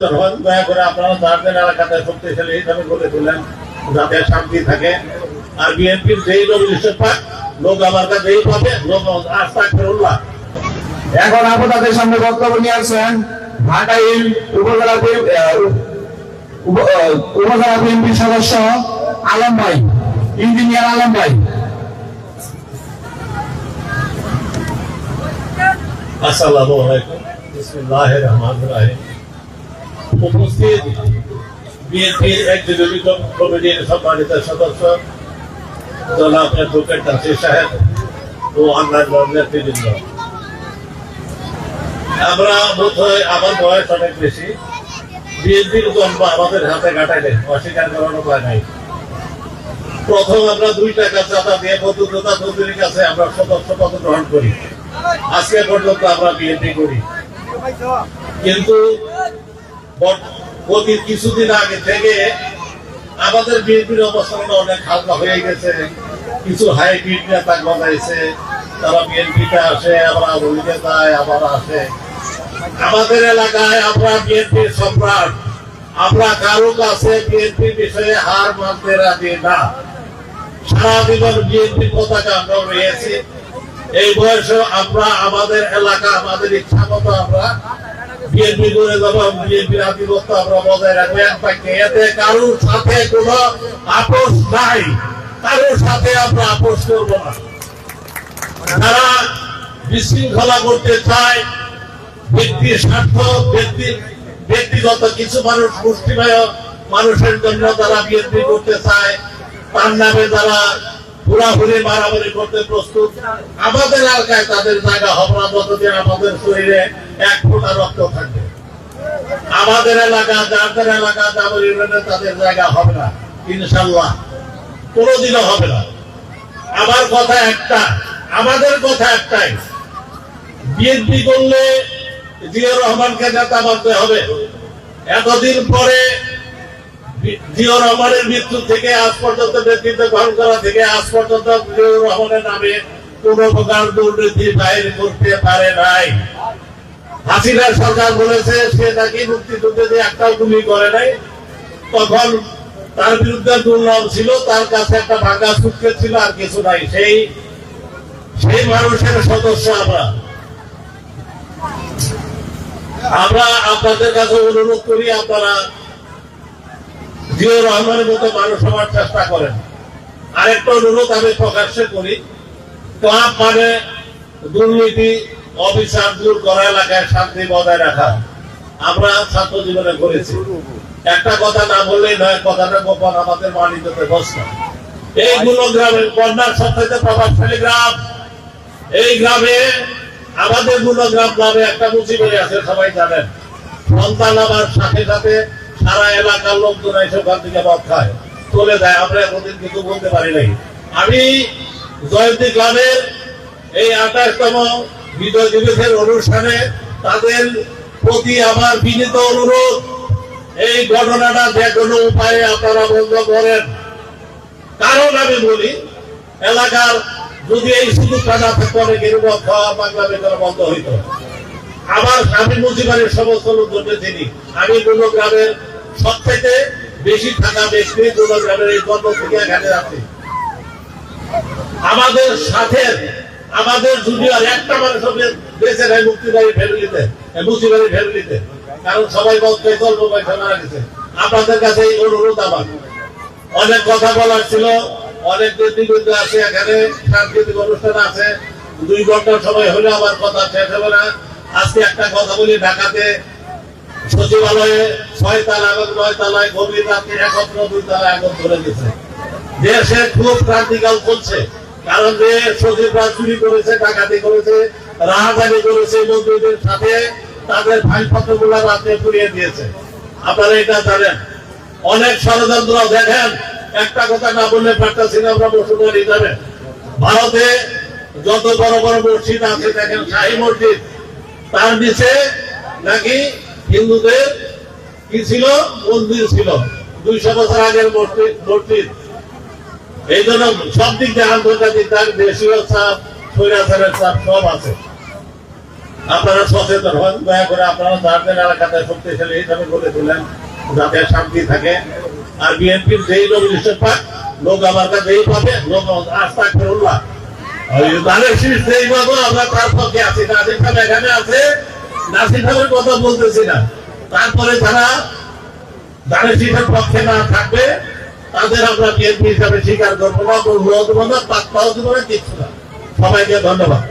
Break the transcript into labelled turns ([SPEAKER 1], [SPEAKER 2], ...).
[SPEAKER 1] দয়া করে আপনারা চারজন এলাকাতে শক্তিশালী হিসাবে গড়ে তোলেন যাতে শান্তি থাকে। আর বিএনপির যেই নমিনেশন পাক লোক আমার কাছে পাবে লোক আস্থা ফেরুল্লাহ
[SPEAKER 2] এখন আপনাদের সামনে বক্তব্য নিয়ে আসছেন ঢাকাইল উপজেলা উপজেলা বিএনপির সদস্য আলম ভাই ইঞ্জিনিয়ার আলম ভাই।
[SPEAKER 1] আসসালামু আলাইকুম। বিসমিল্লাহির রহমানির রহিম। উপস্থিত বিএনপির এক্সিকিউটিভ কমিটির সম্মানিত সদস্য, জনাব অ্যাডভোকেট নাসির সাহেব ও অন্যান্য নেতৃবৃন্দ। আমরা বোধ হয় আমার বয়স অনেক বেশি। বিএনপির জন্ম আমাদের হাতে কাটাইলে অস্বীকার করার উপায় নাই। প্রথম আমরা দুই টাকা চাঁদা দিয়ে বন্ধুতা চৌধুরীর কাছে আমরা সদস্য পদ গ্রহণ করি। আজকে পর্যন্ত আমরা বিএনপি করি। কিন্তু কিছুদিন আগে থেকে আমাদের বিএনপির অবস্থান অনেক হালকা হয়ে গেছে। কিছু হাইব্রিড নেতা গজাইছে তারা বিএনপিতে আসে, আবার আওয়ামী যায়, আবার আসে। আমাদের এলাকায় আমরা বিএনপির সম্রাট। আমরা কারও কাছে বিএনপি বিষয়ে হার মানতে রাজি না। সারা জীবন বিএনপি পতাকা আমরা রয়েছি এই বয়সে আমরা, আমাদের এলাকা, আমাদের ইচ্ছা মতো আমরা বিএনপি আধিপত্য আমরা বজায় রাখব, এক এতে কারোর সাথে আপোষ নাই। কারোর সাথে আমরা আপোষ করব না। যারা বিশৃঙ্খলা করতে চায়, ব্যক্তির স্বার্থ, ব্যক্তি, ব্যক্তিগত কিছু মানুষ, মুষ্টিমেয় মানুষের জন্য তারা বিএনপি করতে চায়, তার নামে যারা ঘোরাঘুরি, মারামারি করতে প্রস্তুত। আমাদের এলাকায় তাদের জায়গা হবে না যতদিন আমাদের শরীরে এক রক্ত থাকবে। আমাদের এলাকা, যাদের এলাকা, যাদের ইউনিয়নে তাদের জায়গা হবে না, ইনশাল্লাহ। কোনোদিনও হবে না। আমার কথা একটা আমাদের কথা একটাই। বিএনপি করলে জিয়া রহমানকে নেতা মানতে হবে। এতদিন পরে বি- জিয়া রহমানের মৃত্যু থেকে আজ পর্যন্ত গ্রহণ করা থেকে আজ পর্যন্ত জিয়া রহমানের নামে কোন প্রকার দুর্নীতি বাইর করতে পারে নাই। সরকার বলেছে, সে নাকি মুক্তিযুদ্ধে একটাও গুলি করে নাই, তখন তার বিরুদ্ধে দুর্নাম ছিল, তার কাছে একটা ছিল, আর কিছু নাই। সেই সেই মানুষের সদস্য আমরা। আমরা আপনাদের কাছে অনুরোধ করি, আপনারা জিয়া রহমানের মতো মানুষ হওয়ার চেষ্টা করেন। আরেকটা অনুরোধ আমি প্রকাশ্যে করি, ক্লাব মানে দুর্নীতি, অবিচার দূর করা এলাকায় শান্তি বজায় রাখা। আমরা ছাত্র জীবনে করেছি একটা কথা না বললেই নয়, কথাটা গোপন আমাদের মানিততে বস্ত। এইগুলো গ্রামের বন্যার সবথেকে প্রভাবশালী গ্রাম। এই গ্রামে আমাদেরগুলো গ্রাম গ্রামে একটা মুসিবত আছে, সবাই জানেন। সন্তান আমার সাথে সাথে সারা এলাকার লোকজন এসে ওখান থেকে মদ খায়। চলে যায়, আমরা এতদিন কিছু বলতে পারি নাই। আমি জয়ন্তী গ্রামের এই আঠাশতম বিজয় দিবসের অনুষ্ঠানে তাদের প্রতি আমার বিনীত অনুরোধ, এই ঘটনাটা যে কোনো উপায়ে আপনারা বন্ধ করেন। কারণ আমি বলি, এলাকার যদি এই সুযোগটা না থাকতো অনেকের মদ খাওয়া বাংলা বেতন বন্ধ হইতো। আমার আমি মুজিবারের সমস্ত লোকজনকে চিনি। আমি কোনো গ্রামের সব বেশি থাকা ব্যক্তি গ্রামের এই থেকে এখানে আছি। আমাদের সাথে, আমাদের জুনিয়র একটা মানুষ বেঁচে নেয় মুক্তিবাড়ি ফ্যামিলিতে মুক্তিবাড়ি ফ্যামিলিতে। কারণ সবাই বলতে গল্প পয়সা মারা আপনাদের কাছে এই অনুরোধ আমার। অনেক কথা বলার ছিল, অনেক নেতৃবৃন্দ আছে এখানে, সাংস্কৃতিক অনুষ্ঠান আছে। দুই ঘণ্টার সময় হলে আমার কথা শেষ হবে না। আজকে একটা কথা বলি, ঢাকাতে সচিবালয়ে ছয় এবং নয় তালায় গভীর একত্র দুই ধরে গেছে। দেশে খুব ক্রান্তিকাল চলছে, কারণ যে সচিবরা চুরি করেছে, ডাকাতি করেছে করেছে মন্ত্রীদের সাথে তাদের ফাইলপত্র রাতে পুড়িয়ে দিয়েছে। আপনারা এটা জানেন। অনেক ষড়যন্ত্র দেখেন, একটা কথা না বললে পারতেছি না আমরা মুসলমান হিসাবে ভারতে যত বড় বড় মসজিদ আছে, দেখেন শাহী মসজিদ, তার নিচে নাকি হিন্দুদের কি ছিল? মন্দির ছিল। দুইশো বছর আগের মসজিদ এই জন্য সব দিক দিয়ে আন্তর্জাতিক চাপ দেশীয় চাপ, স্বৈরাচারের চাপ সব আছে। আপনারা সচেতন হন, দয়া করে আপনারা যাদের এলাকাতে শক্তিশালী হিসাবে গড়ে তোলেন, যাতে শান্তি থাকে। আর বিএনপির যেই নমিনেশন পাক লোক আমার কাছেই পাবে লোক আস্থা করুল্লাহ ওই ধানের শীষ যেই পাবো আমরা তার পক্ষে আছি খান এখানে আছে। নাসির খানের কথা বলতেছি না। তারপরে যারা দানের শীষের পক্ষে না থাকবে, তাদের আমরা বিএনপি হিসাবে স্বীকার করব। না, বলব দেবো না পাত্তাও দেবো না, কিচ্ছু না। সবাইকে ধন্যবাদ।